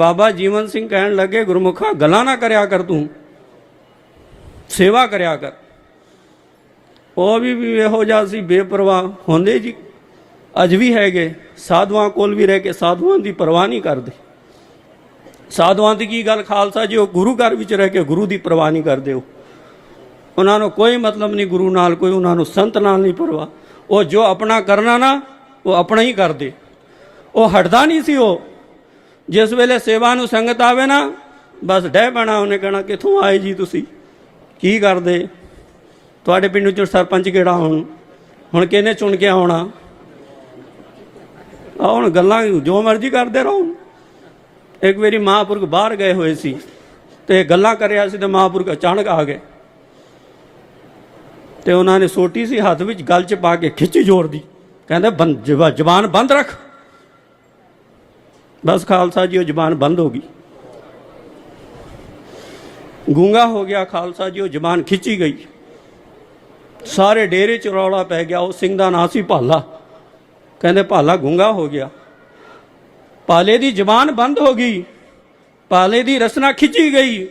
ਬਾਬਾ ਜੀਵਨ ਸਿੰਘ ਕਹਿਣ ਲੱਗੇ, ਗੁਰਮੁਖਾ, ਗੱਲਾਂ ਨਾ ਕਰਿਆ ਕਰ ਤੂੰ। ਸੇਵਾ ਕਰਿਆ ਕਰ। ਉਹ ਵੀ ਇਹੋ ਜਿਹਾ ਸੀ, ਬੇਪਰਵਾਹ। ਹੁੰਦੇ ਜੀ, ਅੱਜ ਵੀ ਹੈਗੇ। ਸਾਧੂਆਂ ਕੋਲ ਵੀ ਰਹਿ ਕੇ ਸਾਧੂਆਂ ਦੀ ਪਰਵਾਹ ਨਹੀਂ ਕਰਦੇ। ਸਾਧੂਆਂ ਦੀ ਕੀ ਗੱਲ, ਖਾਲਸਾ ਜੀ? ਉਹ ਗੁਰੂ ਘਰ ਵਿੱਚ ਰਹਿ ਕੇ ਗੁਰੂ ਦੀ ਪਰਵਾਹ ਨਹੀਂ ਕਰਦੇ ਉਹ। ਉਹਨਾਂ ਨੂੰ ਕੋਈ ਮਤਲਬ ਨਹੀਂ ਗੁਰੂ ਨਾਲ, ਕੋਈ ਉਹਨਾਂ ਨੂੰ ਸੰਤ ਨਾਲ ਨਹੀਂ ਪਰਵਾਹ। ਉਹ ਜੋ ਆਪਣਾ ਕਰਨਾ ਨਾ, ਉਹ ਆਪਣਾ ਹੀ ਕਰਦੇ। ਉਹ ਹਟਦਾ ਨਹੀਂ ਸੀ ਉਹ। ਜਿਸ ਵੇਲੇ ਸੇਵਾ ਨੂੰ ਸੰਗਤ ਆਵੇ ਨਾ, ਬਸ ਡਹਿ ਪੈਣਾ, ਉਹਨੇ ਕਹਿਣਾ, ਕਿੱਥੋਂ ਆਏ ਜੀ ਤੁਸੀਂ? ਕੀ ਕਰਦੇ? ਤੁਹਾਡੇ ਪਿੰਡ ਚੋਂ ਸਰਪੰਚ ਕਿਹੜਾ ਹੁਣ? ਹੁਣ ਕਿਹਨੇ ਚੁਣ ਕੇ ਆਉਣਾ? ਆ ਹੁਣ ਗੱਲਾਂ ਜੋ ਮਰਜ਼ੀ ਕਰਦੇ ਰਹੋ। ਇੱਕ ਵਾਰੀ ਮਹਾਂਪੁਰਖ ਬਾਹਰ ਗਏ ਹੋਏ ਸੀ ਤੇ ਗੱਲਾਂ ਕਰਿਆ ਸੀ ਤੇ ਮਹਾਂਪੁਰਖ ਅਚਾਨਕ ਆ ਗਏ। ਤੇ ਉਹਨਾਂ ਨੇ ਸੋਟੀ ਸੀ, ਹੱਥ ਵਿੱਚ ਗਲ 'ਚ ਪਾ ਕੇ ਖਿੱਚ ਜ਼ੋਰ ਦੀ। ਕਹਿੰਦੇ ਬੰਦ ਜ਼ਬਾ- ਜ਼ਬਾਨ ਬੰਦ ਰੱਖ। ਬਸ ਖਾਲਸਾ ਜੀ ਉਹ ਜ਼ਬਾਨ ਬੰਦ ਹੋ ਗਈ। ਗੂੰਗਾ ਹੋ ਗਿਆ, ਖਾਲਸਾ ਜੀ ਉਹ ਜ਼ਬਾਨ ਖਿੱਚੀ ਗਈ। ਸਾਰੇ ਡੇਰੇ ਚ ਰੌਲਾ ਪੈ ਗਿਆ, ਉਹ ਸਿੰਘ ਦਾ ਨਾਂ ਸੀ ਭਾਲਾ। ਕਹਿੰਦੇ ਭਾਲਾ ਗੂੰਗਾ ਹੋ ਗਿਆ। ਪਾਲੇ ਦੀ ਜ਼ਬਾਨ ਬੰਦ ਹੋ ਗਈ। ਪਾਲੇ ਦੀ ਰਸਨਾ ਖਿੱਚੀ ਗਈ।